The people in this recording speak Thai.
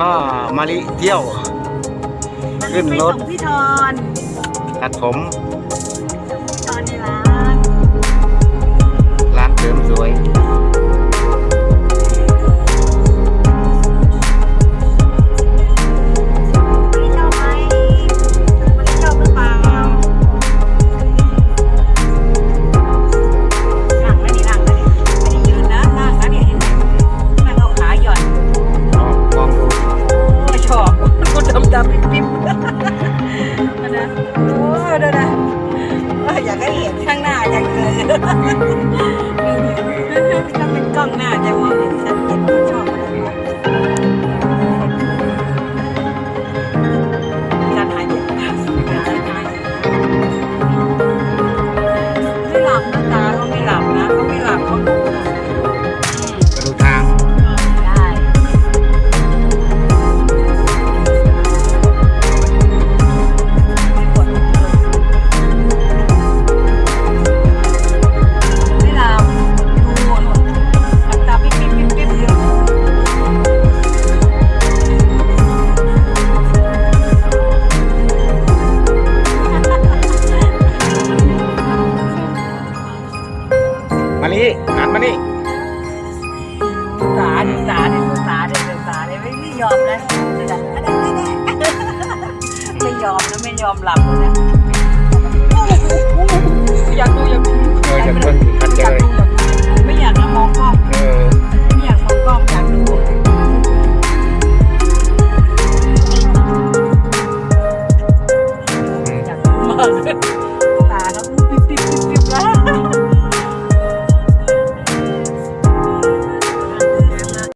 ป้ามาลิเที่ยว ขึ้นรถพี่ทอนตัดผม นะโอ้ดูนะอยากให้เห็นข้างหน้าอย่างเลย นี้นัดมานี่สาดิสาดิสาดิสาดิไม่ไม่ยอมนะไม่ยอมนะไม่ยอมหลับนะอยากดูอยากดูเยจะเพิ่